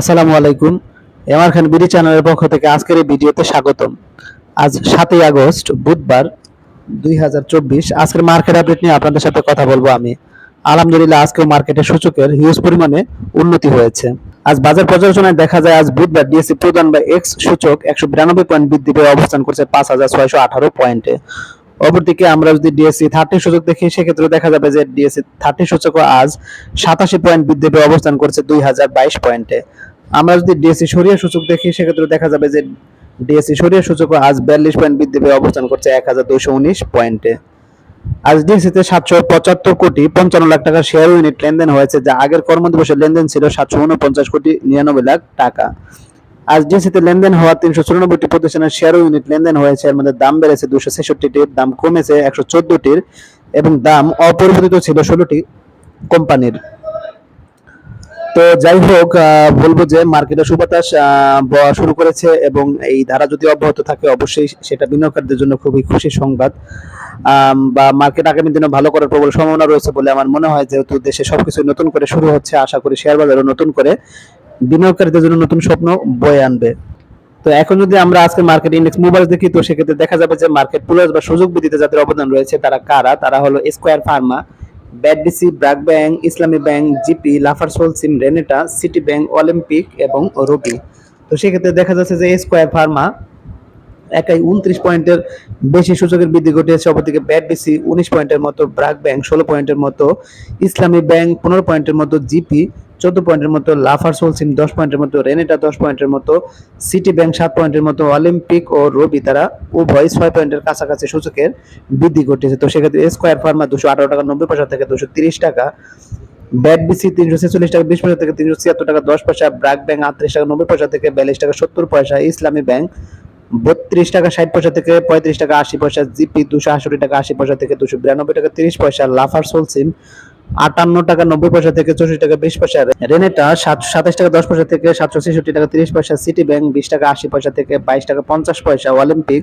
আসসালামু আলাইকুম। এমআর খান বিডি চ্যানেলের পক্ষ থেকে আজকের এই ভিডিওতে স্বাগতম। আজ সাতই আগস্ট, বুধবার দুই হাজার চব্বিশ। আজকের মার্কেট আপডেট নিয়ে আপনাদের সাথে কথা বলব আমি। আলহামদুলিল্লাহ, আজকেও মার্কেটের সূচকের হিউজ পরিমাণে উন্নতি হয়েছে। আজ বাজার পর্যালোচনায় দেখা যায়, আজ বুধবার ডিএসসি প্রধান বা এক্স সূচক একশো বিরানব্বই পয়েন্ট বৃদ্ধি পেয়ে অবস্থান করছে পাঁচ হাজার ছয়শো আঠারো পয়েন্টে অপরদিকে আমরা যদি ডিএসসি থার্টি সূচক দেখি, সেক্ষেত্রে দেখা যাবে যে ডিএসসি থার্টি সূচক আজ সাতাশি পয়েন্ট বৃদ্ধি পেয়ে অবস্থান করছে দুই হাজার বাইশ পয়েন্টে আমরা যদি ডিএসসি সরিয়া সূচক দেখি, সেক্ষেত্রে দেখা যাবে যে ডিএসসি সরিয়া সূচক আজ বিয়াল্লিশ পয়েন্ট বৃদ্ধি পেয়ে অবস্থান করছে এক হাজার দুইশো উনিশ পয়েন্টে আজ ডিএসসিতে সাতশো পঁচাত্তর কোটি পঞ্চান্ন লাখ টাকা শেয়ার ইউনিট লেনদেন হয়েছে, যা আগের কর্মদিবসের লেনদেন ছিল সাতশো উনপঞ্চাশ কোটি নিরানব্বই লাখ টাকা। আজ ডিএসসিতে লেনদেন হওয়া তিনশো চুরানব্বইটি প্রতিষ্ঠানের শেয়ার ইউনিট লেনদেন হয়েছে, এর মধ্যে দাম বেড়েছে দুশো ছেষট্টিটির, দাম কমেছে একশো চোদ্দটির এবং দাম অপরিবর্তিত ছিল ষোলোটি কোম্পানির। তো যাই হোক বলব যে মার্কেটে সুবাতাস শুরু করেছে এবং এই ধারা যদি অব্যাহত থাকে, অবশ্যই সেটা বিনিয়োগকারীদের জন্য খুবই খুশি সংবাদ। বা মার্কেট আগামী দিনে ভালো করার প্রবল সম্ভাবনা রয়েছে বলে আমার মনে হয়, যেহেতু দেশে সবকিছু নতুন করে শুরু হচ্ছে, আশা করি শেয়ার বাজারও নতুন করে বিনিয়োগকারীদের জন্য নতুন স্বপ্ন বয়ে আনবে। তো এখন যদি আমরা আজকে মার্কেট ইন্ডেক্স মোবাইল দেখি, তো সেক্ষেত্রে দেখা যাবে যে মার্কেট প্লাস বা সুযোগ বৃদ্ধিতে যাদের অবদান রয়েছে, তারা কারা? তারা হলো square pharma BATBC BRAC bank Islami bank GP, LafargeHolcim, সিম রেনেটা, সিটি ব্যাংক অলিম্পিক এবং রবি। তো সেক্ষেত্রে দেখা যাচ্ছে যে স্কোয়ার ফার্মা একাই উনত্রিশ পয়েন্টের বেশি সূচকের বৃদ্ধি ঘটিয়েছে। অপরদিকে ব্যাট বিসি উনিশ পয়েন্টের মতো, ব্রাক ব্যাংক ষোলো পয়েন্টের মতো, ইসলামী ব্যাংক পনেরো পয়েন্টের মতো, জিপি চোদ্দ পয়েন্টের মতো, লাফার সোলসিম দশ পয়েন্টের মতো, রেনেটা দশ পয়েন্টের মতো, সিটি ব্যাংক সাত পয়েন্টের মতো, অলিম্পিক ও রবি তারা উভয় ছয় পয়েন্টের কাছাকাছি সূচকের বৃদ্ধি ঘটেছে তো সেক্ষেত্রে স্কোয়ার ফার্মা দুশো আঠারো টাকা, নব্বই পয়সা থেকে দুশো তিরিশ টাকা ব্যাট বিসি তিনশো ছেচল্লিশ টাকা, বিশ পয়সা থেকে তিনশো ছিয়াত্তর টাকা, দশ পয়সা ব্রাক ব্যাংক আটত্রিশ টাকা, নব্বই পয়সা থেকে বিয়াল্লিশ টাকা, সত্তর পয়সা ইসলামী ব্যাংক বত্রিশ টাকা, ষাট পয়সা থেকে পঁয়ত্রিশ টাকা, আশি পয়সা জিপি দুশো আশি টাকা, আশি পয়সা থেকে দুশো বিরানব্বই টাকা, তিরিশ পয়সা, লাফার সোলসিম আটান্ন টাকা নব্বই পয়সা থেকে চৌষট্টি টাকা বিশ পয়সা। রেনেটা সাতশো সাতাশ টাকা দশ পয়সা থেকে সাতশো ছেষট্টি টাকা তিরিশ পয়সা। সিটি ব্যাংক বিশ টাকা আশি পয়সা থেকে বাইশ টাকা পঞ্চাশ পয়সা। অলিম্পিক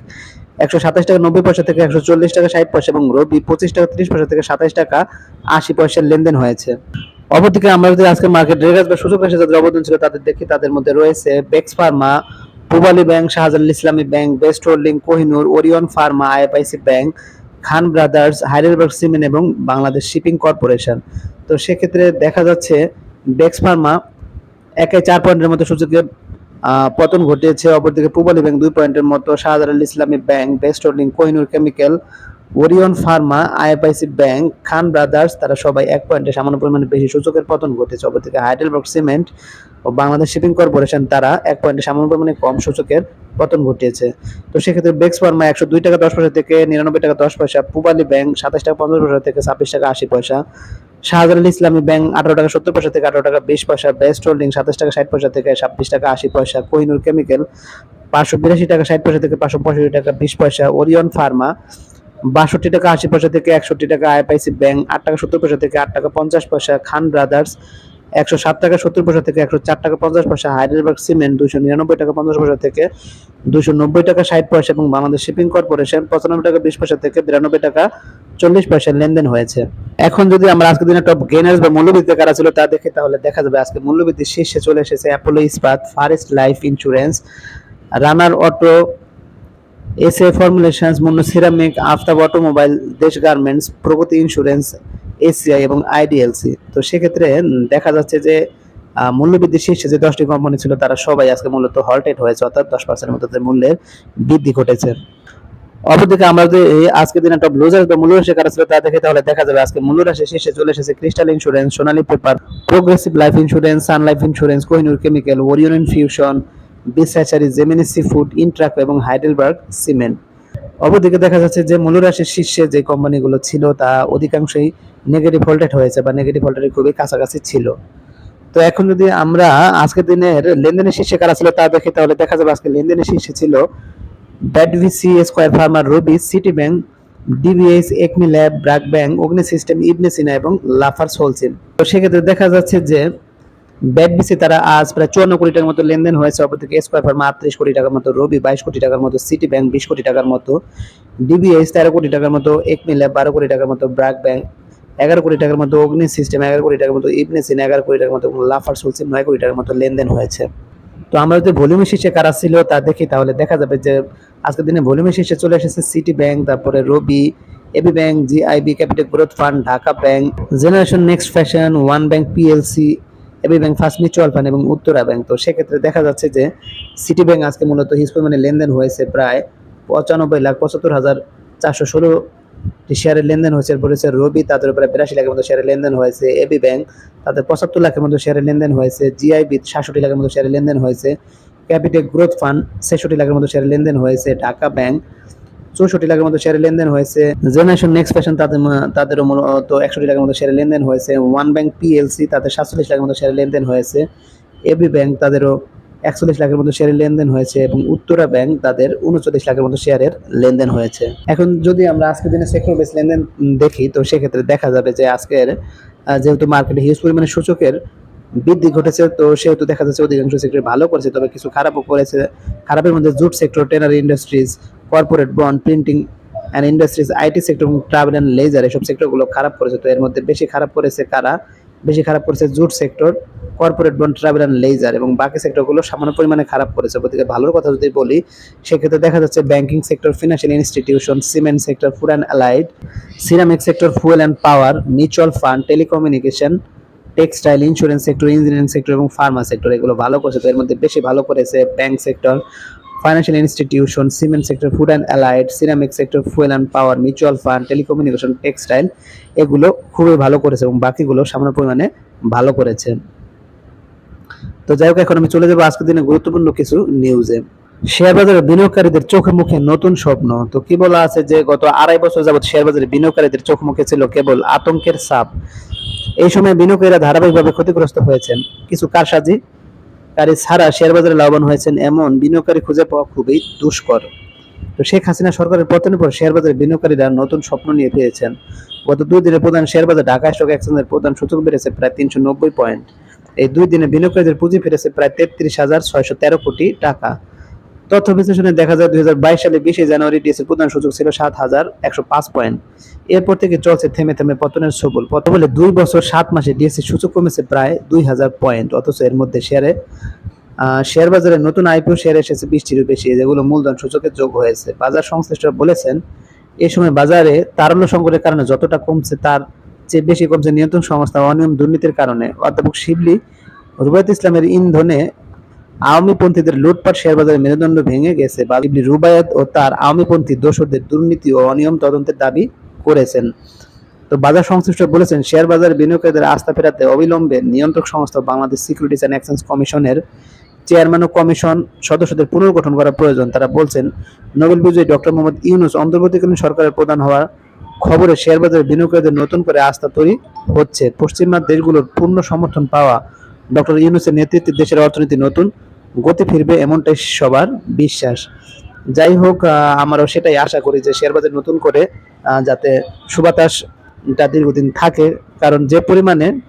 একশো সাতাশ টাকা নব্বই পয়সা থেকে একশো চল্লিশ টাকা ষাট পয়সা এবং রবি পঁচিশ টাকা তিরিশ পয়সা থেকে সাতাশ টাকা আশি পয়সার লেনদেন হয়েছে। অপরদিকে আমরা যদি আজকে মার্কেট রেগাস বা সুযোগ রাশি যাদের অবদান ছিল তাদের দেখি, তাদের মধ্যে রয়েছে Beximco pharma Pubali bank Shahjalal Islami bank best holding Kohinoor Orion pharma IFIC bank Khan brothers, Heidelberg cement এবং বাংলাদেশ শিপিং কর্পোরেশন। তো সেক্ষেত্রে দেখা যাচ্ছে ডেক্স ফার্মা একে চার পয়েন্টের মতো সূচকে পতন ঘটিয়েছে। অপরদিকে পূবালী ব্যাংক দুই পয়েন্টের মতো। Shahjalal Islami bank, best holding Kohinoor chemical, Orion pharma, IFIC bank, Khan brothers, তারা সবাই এক পয়েন্টে সামান্য পরিমাণে বেশি সূচকের পতন ঘটেছে অপরদিকে হাইডেলবার্গ সিমেন্ট ও বাংলাদেশ শিপিং কর্পোরেশন তারা এক পয়েন্টে সামান্য পরিমাণে কম সূচকের পতন ঘটিয়েছে। তো সেক্ষেত্রে বেক্স ফার্মা একশো দুই টাকা দশ পয়সা থেকে নিরানব্বই টাকা দশ পয়সা পূবালী ব্যাংক সাতাশ টাকা পঞ্চাশ পয়সা থেকে ছাব্বিশ টাকা আশি পয়সা শাহজালাল ইসলামী ব্যাংক আঠারো টাকা সত্তর পয়সা থেকে আঠারো টাকা বিশ পয়সা বেস্ট হোল্ডিং সাতাশ টাকা ষাট পয়সা থেকে ছাব্বিশ টাকা আশি পয়সা কোহিনুর কেমিক্যাল পাঁচশো বিরাশি টাকা ষাট পয়সা থেকে পাঁচশো পঁয়ষট্টি টাকা বিশ পয়সা ওরিয়ন ফার্মা বাষট্টি টাকা আশি পয়সা থেকে একষট্টি টাকা আইপিআইসি ব্যাংক আট টাকা সত্তর পয়সা থেকে আট টাকা পঞ্চাশ পয়সা খান ব্রাদার্স একশো সাত টাকা, সত্তর পয়সা থেকে একশো চার টাকা, পঞ্চাশ পয়সা হাইডেলবার্গ সিমেন্ট দুশো নিরানব্বই টাকা, পঞ্চাশ পয়সা থেকে দুশো নব্বই টাকা, ষাট পয়সা এবং বাংলাদেশ শিপিং কর্পোরেশন পঁচানব্বই টাকা, বিশ পয়সা থেকে বিরানব্বই টাকা, চল্লিশ পয়সা লেনদেন হয়েছে। এখন যদি আমরা আজকের দিনে টপ গেনার্স বা মূল্যবৃদ্ধি কারা ছিল তা দেখে, তাহলে দেখা যাবে আজকে মূল্যবৃদ্ধি শীর্ষে চলে এসেছে Apollo Ispat far east life insurance runner auto S A formulations Monno ceramic Aftab automobile Desh garments Pragati insurance ACI এবং আইডিএলসি তো সেক্ষেত্রে দেখা যাচ্ছে যে মূল্যবৃদ্ধির শীর্ষে যে দশটি কোম্পানি ছিল, তারা সবাই আজকে মূলত হল্টেড হয়েছে, অর্থাৎ দশ পার্সেন্টের মতো মূল্যের বৃদ্ধি ঘটেছে। অপরদিকে আমরা যদি এই আজকের দিনে টপ লুজার বা মূল্যরাশি কারা ছিল, তা দেখে তাহলে দেখা যাবে আজকে মূল্য মূল্যরাশি শীর্ষে চলে এসেছে crystal insurance Sonali paper progressive life insurance sun life insurance Kohinoor chemical Orion infusion বিসাচারি Gemini sea food ইন্ট্রাক এবং হাইডেলবার্গ সিমেন্ট অপরদিকে দেখা যাচ্ছে যে মূল্যরাশির শীর্ষে যে কোম্পানিগুলো ছিল, তা অধিকাংশই নেগেটিভ ভোল্টেড হয়েছে বা নেগেটিভ ভোল্টেডের খুবই কাছাকাছি ছিল। তো এখন যদি আমরা আজকের দিনের লেনদেনের শীর্ষে কারা ছিল তা দেখি, তাহলে দেখা যাবে আজকে লেনদেনের শীর্ষে ছিল ব্যাডভিসি square farmer Robi city bank DBS acme lab BRAC bank Agni system Ibn Sina এবং লাফার হোলসেল তো সেক্ষেত্রে দেখা যাচ্ছে যে ব্যাডবিসি তারা আজ প্রায় চুয়ান্ন কোটি টাকার মতো লেনদেন হয়েছে অপরদিকে স্কোয়ার ফার্মা আটত্রিশ কোটি টাকার মতো রবি বাইশ কোটি টাকার মতো সিটি ব্যাংক বিশ কোটি টাকার মতো ডিবিএস তেরো কোটি টাকার মতো একমি ল্যাব বারো কোটি টাকার মতো ব্র্যাক ব্যাংক এগারো কোটি টাকার মতো অগ্নি সিস্টেম এগারো কোটি টাকার মতো ইবনেসিন এগারো কোটি টাকার মতো লাফার সুলসিম নয় কোটি টাকার মতো লেনদেন হয়েছে তো আমরা যদি ভলিউম শীর্ষে কারা ছিল তা দেখি তাহলে দেখা যাবে যে আজকের দিনে ভলিউম শীর্ষে চলে এসেছে সিটি ব্যাংক তারপরে Robi AB bank GIB capital growth fund Dhaka bank generation next fashion one bank PLC AB bank first mutual fund এবং উত্তরা ব্যাংক। তো সেক্ষেত্রে দেখা যাচ্ছে যে সিটি ব্যাংক আজকে মূলত হিউজ পরিমাণে লেনদেন হয়েছে প্রায় পঁচানব্বই লাখ পঁচাত্তর হাজার চারশো ষোলো শেয়ারের লেনদেন হয়েছে। এরপর হচ্ছে রবি, তাদের প্রায় বিরাশি লাখের মতো শেয়ারের লেনদেন হয়েছে। এবি ব্যাংক, তাদের পঁচাত্তর লাখের মতো শেয়ারের লেনদেন হয়েছে। জিআইবি সাতষট্টি লাখের মতো শেয়ারের লেনদেন হয়েছে। ক্যাপিটেল গ্রোথ ফান্ড, ছেষট্টি লাখের মতো শেয়ারের লেনদেন হয়েছে। ঢাকা ব্যাংক চৌষট্টি লাখের মতো শেয়ারের লেনদেন হয়েছে। জেনারেশন নেক্সট ফ্যাশন তাদের তাদেরও মূলত একষট্টি লাখের মতো শেয়ারের লেনদেন হয়েছে। ওয়ান ব্যাংক পিএলসি তাদের সাতচল্লিশ লাখের মতো শেয়ারের লেনদেন হয়েছে। এবি ব্যাংক তাদেরও একচল্লিশ লাখের মতো শেয়ারের লেনদেন হয়েছে এবং উত্তরা ব্যাংক তাদের উনচল্লিশ লাখের মতো শেয়ারের লেনদেন হয়েছে। এখন যদি আমরা আজকের দিনে সেক্টর বেস লেনদেন দেখি, তো সেক্ষেত্রে দেখা যাবে যে আজকের যেহেতু মার্কেটে হিউজ পরিমাণে সূচকের বৃদ্ধি ঘটেছে, তো সেহেতু দেখা যাচ্ছে অধিকাংশ সেক্টর ভালো করেছে, তবে কিছু খারাপও করেছে। খারাপের মধ্যে jute sector tannery industries corporate bond printing and industries IT sector travel and leisure এসব সেক্টরগুলো খারাপ করেছে। তো এর মধ্যে বেশি খারাপ করেছে কারা? বেশি খারাপ করেছে jute sector corporate bond travel and leisure এবং বাকি সেক্টরগুলো সামান্য পরিমাণে খারাপ করেছে। ওদিকে ভালোর কথা যদি বলি, সেক্ষেত্রে দেখা যাচ্ছে banking sector financial institution cement sector food and allied ceramic sector fuel and power mutual fund telecommunication textile insurance sector engineering sector এবং ফার্মা সেক্টর এগুলো ভালো করেছে। তো এর মধ্যে বেশি ভালো করেছে bank sector financial institution cement sector food and allied ceramic sector fuel and power mutual fund telecommunication textile এগুলো খুবই ভালো করেছে এবং বাকিগুলো সামান্য পরিমাণে ভালো করেছে। তো যাই হোক, এখন আমি চলে যাব আজকের দিনে গুরুত্বপূর্ণ কিছু নিউজে শেয়ার বাজারে বিনিয়োগকারীদের চোখে মুখে নতুন স্বপ্ন। তো কি বলা আছে যে, গত আড়াই বছর যাবত শেয়ার বাজারে বিনিয়োগকারীদের চোখ মুখে ছিল কেবল আতঙ্কের ছাপ। এই সময় বিনিয়োগকারীরা ধারাবাহিকভাবে ক্ষতিগ্রস্ত হয়েছেন। কিছু কারসাজি কারী ছাড়া শেয়ার বাজারে লাভবান হয়েছেন এমন বিনিয়োগকারী খুঁজে পাওয়া খুবই দুষ্কর। তো শেখ হাসিনা সরকারের পতনের পর শেয়ার বাজারে বিনিয়োগকারীরা নতুন স্বপ্ন নিয়ে পেয়েছেন গত দুই দিনে প্রধান শেয়ার বাজার ঢাকা স্টক এক্সচেঞ্জের প্রধান সূচক বেড়েছে প্রায় তিনশো নব্বই পয়েন্ট। এই দুই দিনে বিনিয়োগকারীদের পুঁজি ফিরেছে প্রায় তেত্রিশ হাজার ছয়শো তেরো কোটি টাকা। তথ্য বিশ্লেষণে দেখা যায় দু হাজার বাইশ সালে বিশে জানুয়ারি ডিএসের প্রধান সূচক ছিল সাত হাজার একশো পাঁচ পয়েন্ট। এরপর থেকে চলছে থেমে থেমে পতনের সবল পত বলে দুই বছর সাত মাসে ডিএসসি সূচক কমেছে প্রায় দুই হাজার পয়েন্ট। অথচ এর মধ্যে শেয়ারে শেয়ার বাজারে নতুন আইপিও শেয়ার এসেছে বিশটিরও বেশি। যেগুলো মূলধন সূচকে যোগ হয়েছে। বাজার সংশ্লিষ্টরা বলেছেন এই সময় বাজারে তারল্য সংকটের কারণে যতটা কমছে তার চেয়ে বেশি কমছে নিয়ন্ত্রণ সংস্থা অনিয়ম দুর্নীতির কারণে। অধ্যাপক শিবলি রুবায়ত ইসলামের ইন্ধনে আওয়ামীপন্থীদের লুটপাট শেয়ার বাজারে মেরুদণ্ড ভেঙে গেছে। বা ইবনে রুবায়াত ও তার আওয়ামীপন্থী দোসরদের দুর্নীতি ও অনিয়ম তদন্তের দাবি করেছেন। তো বাজার সংশ্লিষ্ট বলেছেন শেয়ার বাজারে বিনিয়োগকারীদের আস্থা ফেরাতে অবিলম্বে নিয়ন্ত্রক সংস্থা বাংলাদেশ সিকিউরিটিজ অ্যান্ড এক্সচেঞ্জ কমিশনের চেয়ারম্যান ও কমিশন সদস্যদের পুনর্গঠন করা প্রয়োজন। তারা বলছেন, নোবেল বিজয়ী ডক্টর মোহাম্মদ ইউনুস অন্তর্বর্তীকালীন সরকারের প্রধান হওয়ার খবরে শেয়ার বাজারে বিনিয়োগকারীদের নতুন করে আস্থা তৈরি হচ্ছে। পশ্চিমা দেশগুলোর পূর্ণ সমর্থন পাওয়া ডক্টর ইউনুসের নেতৃত্বে দেশের অর্থনীতি নতুন গতি ফিরবে এমনটাই সবার বিশ্বাস। যাই হোক আমারও সেটাই আশা করি যে শেয়ার বাজার নতুন করে যাতে সুবাতাসটা দীর্ঘদিন থাকে। কারণ যে পরিমাণে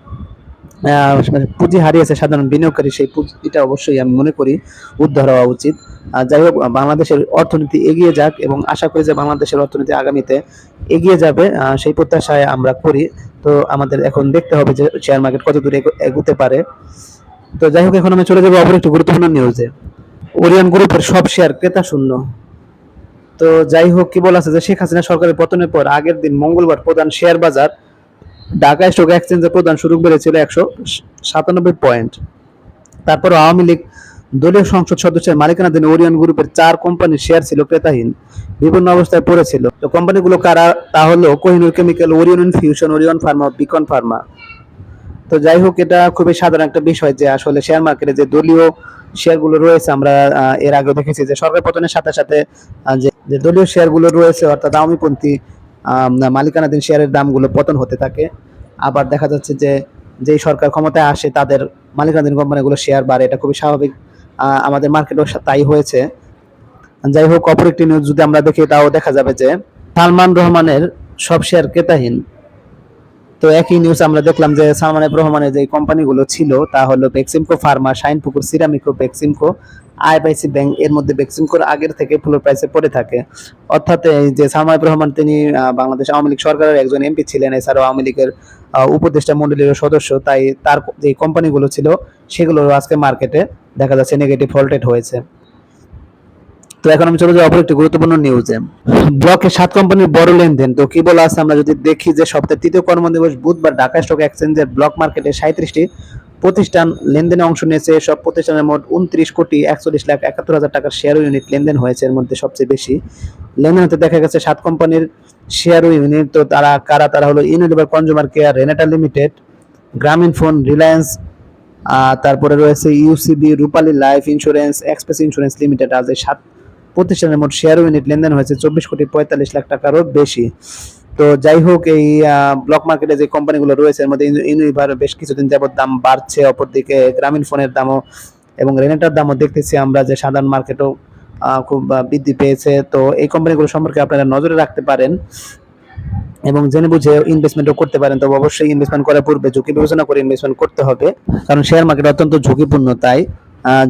মানে পুঁজি হারিয়েছে সাধারণ বিনিয়োগকারী, সেই পুঁজিটা অবশ্যই আমি মনে করি উদ্ধার হওয়া উচিত। যাই হোক, বাংলাদেশের অর্থনীতি এগিয়ে যাক এবং আশা করি যে বাংলাদেশের অর্থনীতি আগামীতে এগিয়ে যাবে সেই প্রত্যাশায় আমরা করি। তো আমাদের এখন দেখতে হবে যে শেয়ার মার্কেট কত দূরে এগো- এগোতে পারে। তো যাই হোক, এখন আমি চলে যাব অপর একটি গুরুত্বপূর্ণ নিউজে ওরিয়ন গ্রুপের সব শেয়ার ক্রেতা শূন্য। তো যাই হোক, কি বলা আছে যে শেখ হাসিনা সরকারের পতনের পর আগের দিন মঙ্গলবার প্রধান শেয়ার বাজার ঢাকা স্টক এক্সচেঞ্জের প্রধান সূচক বেড়েছিল একশো সাতানব্বই পয়েন্ট তারপর আওয়ামী লীগ দলীয় সংসদ সদস্যের মালিকানাধীন ওরিয়ন গ্রুপের চার কোম্পানির শেয়ার ছিল ক্রেতাহীন, বিভিন্ন অবস্থায় পড়েছিল। তো কোম্পানিগুলো কারা? তা হলো Kohinoor chemical Orion infusion Orion pharma beacon pharma তো যাই হোক, এটা খুবই সাধারণ একটা বিষয় যে আসলে শেয়ার মার্কেটে যে দলীয় শেয়ারগুলো রয়েছে, আমরা এর আগে দেখেছি যে সরকার পতনের সাথে সাথে যে দলীয় শেয়ারগুলো রয়েছে, অর্থাৎ আওয়ামীপন্থী মালিকানাধীন শেয়ারের দামগুলো পতন হতে থাকে। আবার দেখা যাচ্ছে যে, যেই সরকার ক্ষমতায় আসে, তাদের মালিকানাধীন কোম্পানিগুলো শেয়ার বাড়ে, এটা খুবই স্বাভাবিক আমাদের মার্কেটেও তাই হয়েছে। যাই হোক, অপর একটি নিউজ যদি আমরা দেখি, তাও দেখা যাবে যে সালমান রহমানের সব শেয়ার ক্রেতাহীন। তো একই নিউজ আমরা দেখলাম যে সালমান রহমানের যে কোম্পানিগুলো ছিল, তা হলো বেক্সিমকো ফার্মা শাইনপুকুর সিরামিকো বেক্সিমকো আইআইসি ব্যাংক এর মধ্যে বেক্সিমকোর আগের থেকে ফ্লোর প্রাইসে পড়ে থাকে। অর্থাৎ যে সালমান রহমান তিনি বাংলাদেশ আওয়ামী লীগ সরকারের একজন এমপি ছিলেন, এছাড়াও আওয়ামী লীগের উপদেষ্টা মন্ডলীর সদস্য, তাই তার যে কোম্পানিগুলো ছিল, সেগুলো আজকে মার্কেটে দেখা যাচ্ছে নেগেটিভ ভোল্টেড হয়েছে। তো এখন আমি চলে যাই অপর একটি গুরুত্বপূর্ণ নিউজে ব্লকে সাত কোম্পানির বড় লেনদেন। তো কি বলা আছে, আমরা যদি দেখি যে সপ্তাহের তৃতীয় কর্মদিবস বুধবার ঢাকা স্টক এক্সচেঞ্জের ব্লক মার্কেটে সাঁত্রিশটি প্রতিষ্ঠান লেনদেনে অংশ নিয়েছে। সব প্রতিষ্ঠানের মোট উনত্রিশ কোটি একচল্লিশ লাখ একাত্তর হাজার টাকার শেয়ার ইউনিট লেনদেন হয়েছে। এর মধ্যে সবচেয়ে বেশি লেনদেন হতে দেখা গেছে সাত কোম্পানির শেয়ার ইউনিট তো তারা, কারা? তারা হলো Unilever consumer care Renata limited Grameen phone Reliance তারপরে রয়েছে UCB Rupali life insurance express insurance limited আজ এই সাত প্রতিষ্ঠানের মোট শেয়ার ইউনিট লেনদেন হয়েছে চব্বিশ কোটি পঁয়তাল্লিশ লাখ টাকারও বেশি। তো যাই হোক, এই ব্লক মার্কেটে যে কোম্পানিগুলো রয়েছে, এর মধ্যে ইউনিভার বেশ কিছুদিন যাবত দাম বাড়ছে। অপরদিকে গ্রামীণ ফোনের দামও এবং রেনেটার দামও দেখতেছি আমরা যে সাধারণ মার্কেটও খুব বৃদ্ধি পেয়েছে। তো এই কোম্পানিগুলো সম্পর্কে আপনারা নজরে রাখতে পারেন এবং জেনে বুঝে ইনভেস্টমেন্টও করতে পারেন। তবে অবশ্যই ইনভেস্টমেন্ট করার পূর্বে ঝুঁকি বিবেচনা করে ইনভেস্টমেন্ট করতে হবে, কারণ শেয়ার মার্কেট অত্যন্ত ঝুঁকিপূর্ণ তাই।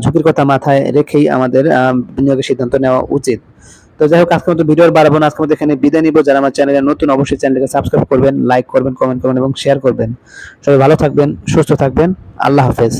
ঝুঁকির কথা মাথায় রেখেই আমাদের বিনিয়োগের সিদ্ধান্ত নেওয়া উচিত। তো যাই হোক, আজকের মতো ভিডিও আর বাড়াবো না। আজকের মতো এখানে বিদায় নিব। যারা আমার চ্যানেলে নতুন, অবশ্যই চ্যানেলকে সাবস্ক্রাইব করবেন লাইক করবেন কমেন্ট করবেন এবং শেয়ার করবেন। সবাই ভালো থাকবেন, সুস্থ থাকবেন। আল্লাহ হাফেজ।